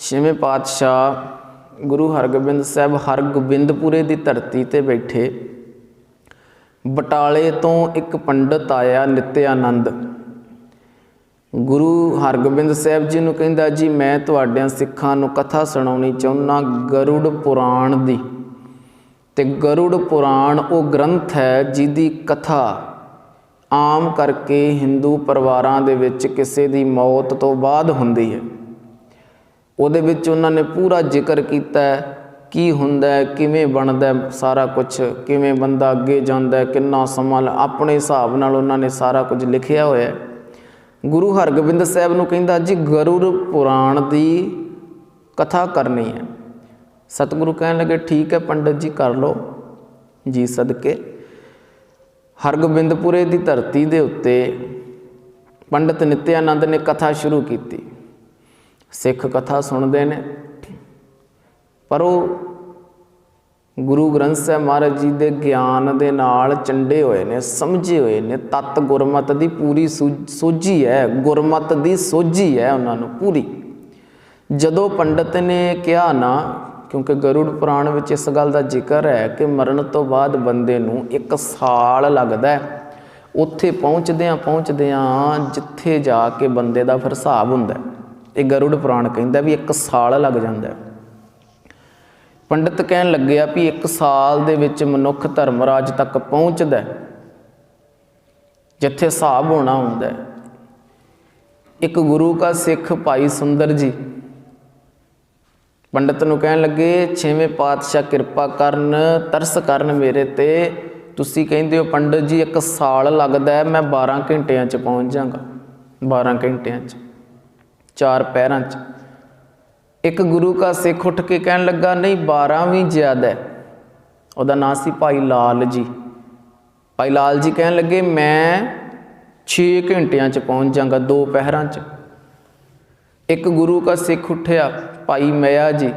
ਛੇਵੇਂ ਪਾਤਸ਼ਾਹ ਗੁਰੂ ਹਰਗੋਬਿੰਦ ਸਾਹਿਬ ਹਰਗੋਬਿੰਦਪੁਰੇ ਦੀ ਧਰਤੀ ਤੇ ਬੈਠੇ। ਬਟਾਲੇ ਤੋਂ ਇੱਕ ਪੰਡਤ ਆਇਆ ਨਿਤਿਆਨੰਦ। ਗੁਰੂ ਹਰਗੋਬਿੰਦ ਸਾਹਿਬ ਜੀ ਨੂੰ ਕਹਿੰਦਾ, ਜੀ, ਮੈਂ ਤੁਹਾਡਿਆਂ ਸਿੱਖਾਂ ਨੂੰ ਕਥਾ ਸੁਣਾਉਣੀ ਚਾਹੁੰਦਾ ਗਰੁੜ ਪੁਰਾਣ ਦੀ। ਤੇ ਗਰੁੜ ਪੁਰਾਣ ਉਹ ਗ੍ਰੰਥ ਹੈ ਜਿਹਦੀ ਕਥਾ ਆਮ ਕਰਕੇ ਹਿੰਦੂ ਪਰਿਵਾਰਾਂ ਦੇ ਵਿੱਚ ਕਿਸੇ ਦੀ ਮੌਤ ਤੋਂ ਬਾਅਦ ਹੁੰਦੀ ਹੈ। ਉਹਦੇ ਵਿੱਚ ਉਹਨਾਂ ਨੇ ਪੂਰਾ ਜ਼ਿਕਰ ਕੀਤਾ ਹੈ, ਕੀ ਹੁੰਦਾ ਹੈ, ਕਿਵੇਂ ਬਣਦਾ ਸਾਰਾ ਕੁਝ ਕਿਵੇਂ ਬੰਦਾ ਅੱਗੇ ਜਾਂਦਾ ਕਿੰਨਾ ਸਮਾਂ ਆਪਣੇ ਹਿਸਾਬ ਨਾਲ ਉਹਨਾਂ ਨੇ ਸਾਰਾ ਕੁਝ ਲਿਖਿਆ ਹੋਇਆ ਹੈ। ਗੁਰੂ ਹਰਗੋਬਿੰਦ ਸਾਹਿਬ ਨੂੰ ਕਹਿੰਦਾ ਜੀ ਗਰੁਰ ਪੁਰਾਣ ਦੀ ਕਥਾ ਕਰਨੀ ਹੈ। ਸਤਿਗੁਰੂ ਕਹਿਣ ਲੱਗੇ, ਠੀਕ ਹੈ, ਪੰਡਤ ਜੀ, ਕਰ ਲਓ। ਜੀ ਸਦਕੇ, ਹਰਗੋਬਿੰਦਪੁਰੇ ਦੀ ਧਰਤੀ ਦੇ ਉੱਤੇ ਪੰਡਤ ਨਿਤਿਆਨੰਦ ਨੇ ਕਥਾ ਸ਼ੁਰੂ ਕੀਤੀ। ਸਿੱਖ ਕਥਾ ਸੁਣਦੇ ਨੇ। ਪਰ ਉਹ ਗੁਰੂ ਗ੍ਰੰਥ ਸਾਹਿਬ ਮਹਾਰਾਜ ਜੀ ਦੇ ਗਿਆਨ ਦੇ ਨਾਲ ਚੰਡੇ ਹੋਏ ਨੇ, ਸਮਝੇ ਹੋਏ ਨੇ। ਤਤ ਗੁਰਮਤ ਦੀ ਪੂਰੀ ਸੂਝ- ਸੋਝੀ ਹੈ, ਗੁਰਮਤ ਦੀ ਸੋਝੀ ਹੈ ਉਹਨਾਂ ਨੂੰ ਪੂਰੀ। ਜਦੋਂ ਪੰਡਤ ਨੇ ਕਿਹਾ ਨਾ, ਕਿਉਂਕਿ ਗਰੁੜ ਪੁਰਾਣ ਵਿੱਚ ਇਸ ਗੱਲ ਦਾ ਜ਼ਿਕਰ ਹੈ ਕਿ ਮਰਨ ਤੋਂ ਬਾਅਦ ਬੰਦੇ ਨੂੰ ਇੱਕ ਸਾਲ ਲੱਗਦਾ ਹੈ। ਉੱਥੇ ਪਹੁੰਚਦਿਆਂ ਪਹੁੰਚਦਿਆਂ ਜਿੱਥੇ ਜਾ ਕੇ ਬੰਦੇ ਦਾ ਫਿਰ ਹਿਸਾਬ ਹੁੰਦਾ ਹੈ। ਇਹ ਗਰੁੜ ਪੁਰਾਣ ਕਹਿੰਦਾ ਵੀ ਇੱਕ ਸਾਲ ਲੱਗ ਜਾਂਦਾ ਪੰਡਿਤ ਕਹਿਣ ਲੱਗਿਆ ਵੀ ਇੱਕ ਸਾਲ ਦੇ ਵਿੱਚ ਮਨੁੱਖ ਧਰਮਰਾਜ ਤੱਕ ਪਹੁੰਚਦਾ ਜਿੱਥੇ ਹਿਸਾਬ ਹੋਣਾ ਹੁੰਦਾ ਇੱਕ ਗੁਰੂ ਕਾ ਸਿੱਖ ਭਾਈ ਸੁੰਦਰ ਜੀ ਪੰਡਤ ਨੂੰ ਕਹਿਣ ਲੱਗੇ, ਛੇਵੇਂ ਪਾਤਸ਼ਾਹ ਕਿਰਪਾ ਕਰਨ, ਤਰਸ ਕਰਨ ਮੇਰੇ ਤੇ। ਤੁਸੀਂ ਕਹਿੰਦੇ ਹੋ ਪੰਡਤ ਜੀ, ਇੱਕ ਸਾਲ ਲੱਗਦਾ ਮੈਂ 12 ਘੰਟਿਆਂ ਚ ਪਹੁੰਚ ਜਾਗਾ। 12 ਘੰਟਿਆਂ ਚ। ਚਾਰ ਪਹਿਰਾਂ ਚ। ਇੱਕ ਗੁਰੂ ਕਾ ਸਿੱਖ ਉੱਠ ਕੇ ਕਹਿਣ ਲੱਗਾ, ਨਹੀਂ 12 ਵੀ ਜ਼ਿਆਦਾ ਹੈ। ਉਹਦਾ ਨਾਂ ਸੀ ਭਾਈ ਲਾਲ ਜੀ। ਭਾਈ ਲਾਲ ਜੀ ਕਹਿਣ ਲੱਗੇ, ਮੈਂ 6 ਘੰਟਿਆਂ ਚ ਪਹੁੰਚ ਜਾਗਾ, ਦੋ ਪਹਿਰਾਂ ਚ। ਇੱਕ ਗੁਰੂ ਕਾ ਸਿੱਖ ਉੱਠਿਆ, ਭਾਈ ਮਿਆ ਜੀ।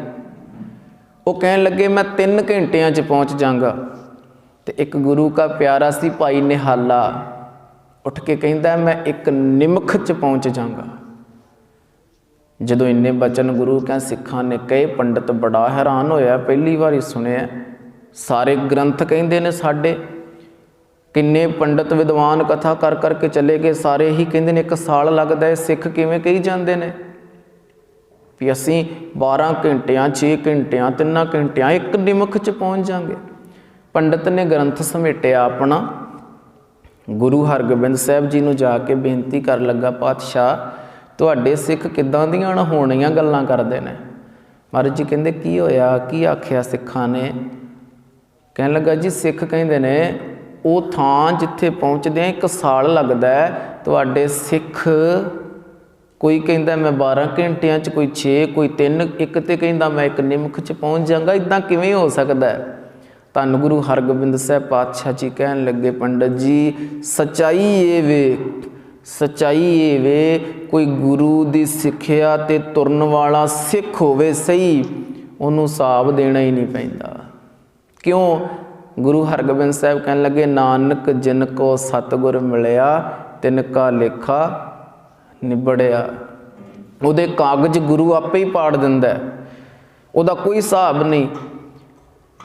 ਉਹ ਕਹਿਣ ਲੱਗੇ, ਮੈਂ 3 ਘੰਟਿਆਂ 'ਚ ਪਹੁੰਚ ਜਾਗਾ। ਤੇ ਇੱਕ ਗੁਰੂ ਕਾ ਪਿਆਰਾ ਸੀ ਭਾਈ ਨਿਹਾਲਾ। ਉੱਠ ਕੇ ਕਹਿੰਦਾ, ਮੈਂ ਇੱਕ ਨਿਮਖ 'ਚ ਪਹੁੰਚ ਜਾਗਾ। ਜਦੋਂ ਇੰਨੇ ਬਚਨ ਗੁਰੂ ਕਾ ਸਿੱਖਾਂ ਨੇ ਕਹੇ, ਪੰਡਤ ਬੜਾ ਹੈਰਾਨ ਹੋਇਆ, ਪਹਿਲੀ ਵਾਰੀ ਸੁਣਿਆ। ਸਾਰੇ ਗ੍ਰੰਥ ਕਹਿੰਦੇ ਨੇ ਸਾਡੇ। ਕਿੰਨੇ ਪੰਡਤ ਵਿਦਵਾਨ ਕਥਾ ਕਰ ਕਰਕੇ ਚਲੇ ਗਏ, ਸਾਰੇ ਹੀ ਕਹਿੰਦੇ ਨੇ, ਇੱਕ ਸਾਲ ਲੱਗਦਾ ਹੈ, ਸਿੱਖ ਕਿਵੇਂ ਕਹੀ ਜਾਂਦੇ ਨੇ? ਵੀ ਅਸੀਂ 12 ਘੰਟਿਆਂ 6 ਘੰਟਿਆਂ 3 ਘੰਟਿਆਂ ਇੱਕ ਨਿਮਖ ਚ ਪਹੁੰਚ ਜਾਾਂਗੇ। ਪੰਡਤ ਨੇ ਗ੍ਰੰਥ ਸਮੇਟਿਆ ਆਪਣਾ। ਗੁਰੂ ਹਰਗੋਬਿੰਦ ਸਾਹਿਬ ਜੀ ਨੂੰ ਜਾ ਕੇ ਬੇਨਤੀ ਕਰਨ ਲੱਗਾ, ਪਾਤਸ਼ਾਹ ਤੁਹਾਡੇ ਸਿੱਖ ਕਿੱਦਾਂ ਦੀਆਂ ਅਣਹੋਣੀਆਂ ਗੱਲਾਂ ਕਰਦੇ ਨੇ? ਮਹਾਰਾਜ ਜੀ ਕਹਿੰਦੇ, ਕੀ ਹੋਇਆ? ਕੀ ਆਖਿਆ ਸਿੱਖਾਂ ਨੇ? ਕਹਿਣ ਲੱਗਾ, ਜੀ ਸਿੱਖ ਕਹਿੰਦੇ ਨੇ, ਉਹ ਥਾਂ ਜਿੱਥੇ ਪਹੁੰਚਦੇ ਆ, ਇੱਕ ਸਾਲ ਲੱਗਦਾ ਤੁਹਾਡੇ ਸਿੱਖ ਕੋਈ ਕਹਿੰਦਾ, ਮੈਂ 12 ਘੰਟਿਆਂ ਚ ਕੋਈ 6 ਕੋਈ 3 ਇੱਕ ਤੇ ਕਹਿੰਦਾ, ਮੈਂ ਇੱਕ ਨਿਮਖ ਚ ਪਹੁੰਚ ਜਾਗਾ। ਇਦਾਂ ਕਿਵੇਂ ਹੋ ਸਕਦਾ ਹੈ? ਧੰਨ ਗੁਰੂ ਹਰਗੋਬਿੰਦ ਸਾਹਿਬ ਪਾਤਸ਼ਾਹ ਜੀ ਕਹਿਣ ਲੱਗੇ, ਪੰਡਤ ਜੀ, ਸਚਾਈ ਇਹ ਵੇ ਸਚਾਈ ਇਹ ਵੇ, ਕੋਈ ਗੁਰੂ ਦੀ ਸਿੱਖਿਆ ਤੇ ਤੁਰਨ ਵਾਲਾ ਸਿੱਖ ਹੋਵੇ ਸਹੀ, ਉਹਨੂੰ ਹਿਸਾਬ ਦੇਣਾ ਹੀ ਨਹੀਂ ਪੈਂਦਾ। ਕਿਉਂ? ਗੁਰੂ ਹਰਗੋਬਿੰਦ ਸਾਹਿਬ ਕਹਿਣ ਲੱਗੇ, ਨਾਨਕ ਜਿਨ ਕੋ ਸਤਗੁਰ ਮਿਲਿਆ, ਤਿਨ ਕਾ ਲੇਖਾ ਨਿਬੜਿਆ। ਉਹਦੇ ਕਾਗਜ਼ ਗੁਰੂ ਆਪੇ ਹੀ ਪਾੜ ਦਿੰਦਾ ਉਹਦਾ ਕੋਈ ਹਿਸਾਬ ਨਹੀਂ।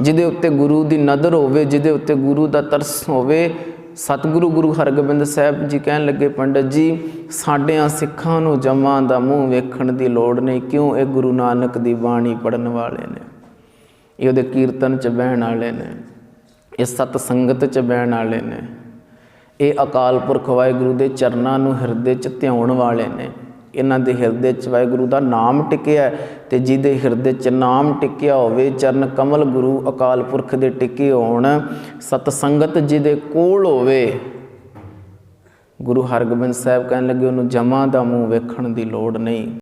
ਜਿਹਦੇ ਉੱਤੇ ਗੁਰੂ ਦੀ ਨਜ਼ਰ ਹੋਵੇ, ਜਿਹਦੇ ਉੱਤੇ ਗੁਰੂ ਦਾ ਤਰਸ ਹੋਵੇ ਸਤਿਗੁਰੂ ਗੁਰੂ ਹਰਗੋਬਿੰਦ ਸਾਹਿਬ ਜੀ ਕਹਿਣ ਲੱਗੇ, ਪੰਡਤ ਜੀ, ਸਾਡਿਆਂ ਸਿੱਖਾਂ ਨੂੰ ਜਮਾਂ ਦਾ ਮੂੰਹ ਵੇਖਣ ਦੀ ਲੋੜ ਨਹੀਂ। ਕਿਉਂ? ਇਹ ਗੁਰੂ ਨਾਨਕ ਦੀ ਬਾਣੀ ਪੜਨ ਵਾਲੇ ਨੇ। ਇਹ ਉਹਦੇ ਕੀਰਤਨ ਚ ਬਹਿਣ ਵਾਲੇ ਨੇ। ਇਹ ਸਤ ਸੰਗਤ ਚ ਬਹਿਣ ਵਾਲੇ ਨੇ। ਇਹ ਅਕਾਲ ਪੁਰਖ ਵਾਹਿਗੁਰੂ ਦੇ ਚਰਨਾਂ ਨੂੰ ਹਿਰਦੇ ਚ ਧਿਆਉਣ ਵਾਲੇ ਨੇ। ਇਹਨਾਂ ਦੇ ਹਿਰਦੇ ਚ ਵਾਹਿਗੁਰੂ ਦਾ ਨਾਮ ਟਿਕਿਆ ਹੈ ਤੇ ਜਿਹਦੇ ਹਿਰਦੇ ਚ ਨਾਮ ਟਿਕਿਆ ਹੋਵੇ, ਚਰਨ ਕਮਲ ਗੁਰੂ ਅਕਾਲ ਪੁਰਖ ਦੇ ਟਿਕੇ ਹੋਣ ਸਤ ਸੰਗਤ ਜਿਹਦੇ ਕੋਲ ਹੋਵੇ, ਗੁਰੂ ਹਰਗੋਬਿੰਦ ਸਾਹਿਬ ਕਹਿਣ ਲੱਗੇ ਉਹਨੂੰ ਜਮਾਂ ਦਾ ਮੂੰਹ ਵੇਖਣ ਦੀ ਲੋੜ ਨਹੀਂ।